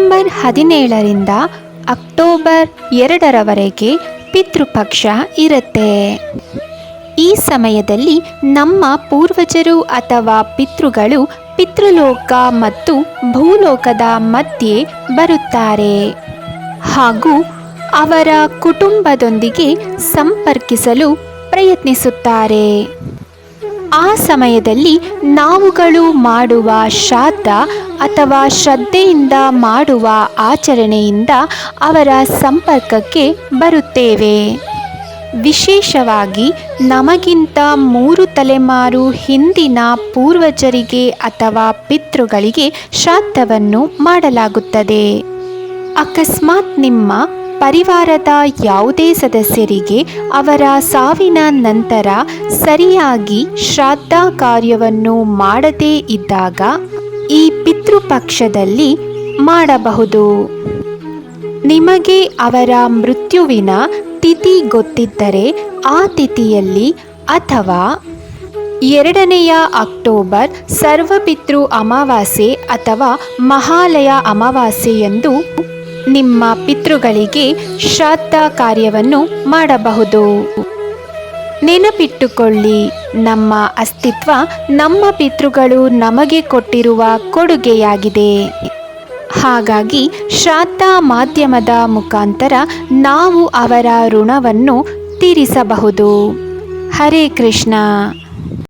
September ಹದಿನೇಳರಿಂದ October ಎರಡರವರೆಗೆ ಪಿತೃಪಕ್ಷ ಇರುತ್ತೆ. ಈ ಸಮಯದಲ್ಲಿ ನಮ್ಮ ಪೂರ್ವಜರು ಅಥವಾ ಪಿತೃಗಳು ಪಿತೃಲೋಕ ಮತ್ತು ಭೂಲೋಕದ ಮಧ್ಯೆ ಬರುತ್ತಾರೆ. ಹಾಗೂ ಅವರ ಕುಟುಂಬದೊಂದಿಗೆ ಸಂಪರ್ಕಿಸಲು ಪ್ರಯತ್ನಿಸುತ್ತಾರೆ. ಆ ಸಮಯದಲ್ಲಿ ನಾವುಗಳು ಮಾಡುವ ಶ್ರಾದ್ದ ಅಥವಾ ಶ್ರದ್ಧೆಯಿಂದ ಮಾಡುವ ಆಚರಣೆಯಿಂದ ಅವರ ಸಂಪರ್ಕಕ್ಕೆ ಬರುತ್ತೇವೆ. ವಿಶೇಷವಾಗಿ ನಮಗಿಂತ ಮೂರು ತಲೆಮಾರು ಹಿಂದಿನ ಪೂರ್ವಜರಿಗೆ ಅಥವಾ ಪಿತೃಗಳಿಗೆ ಶ್ರಾದ್ದವನ್ನು ಮಾಡಲಾಗುತ್ತದೆ. ಅಕಸ್ಮಾತ್ ನಿಮ್ಮ ಪರಿವಾರದ ಯಾವುದೇ ಸದಸ್ಯರಿಗೆ ಅವರ ಸಾವಿನ ನಂತರ ಸರಿಯಾಗಿ ಶ್ರಾದ್ದ ಕಾರ್ಯವನ್ನು ಮಾಡದೇ ಇದ್ದಾಗ ಈ ಪಿತೃಪಕ್ಷದಲ್ಲಿ ಮಾಡಬಹುದು. ನಿಮಗೆ ಅವರ ಮೃತ್ಯುವಿನ ತಿಥಿ ಗೊತ್ತಿದ್ದರೆ ಆ ತಿಥಿಯಲ್ಲಿ ಅಥವಾ ಎರಡನೆಯ ಅಕ್ಟೋಬರ್ ಸರ್ವಪಿತೃ ಅಮಾವಾಸ್ಯೆ ಅಥವಾ ಮಹಾಲಯ ಅಮಾವಾಸ್ಯೆಯಂದು ನಿಮ್ಮ ಪಿತೃಗಳಿಗೆ ಶ್ರಾದ್ದ ಕಾರ್ಯವನ್ನು ಮಾಡಬಹುದು. ನೆನಪಿಟ್ಟುಕೊಳ್ಳಿ, ನಮ್ಮ ಅಸ್ತಿತ್ವ ನಮ್ಮ ಪಿತೃಗಳು ನಮಗೆ ಕೊಟ್ಟಿರುವ ಕೊಡುಗೆಯಾಗಿದೆ. ಹಾಗಾಗಿ ಶ್ರಾದ್ದ ಮಾಧ್ಯಮದ ಮುಖಾಂತರ ನಾವು ಅವರ ಋಣವನ್ನು ತೀರಿಸಬಹುದು. ಹರೇ ಕೃಷ್ಣ.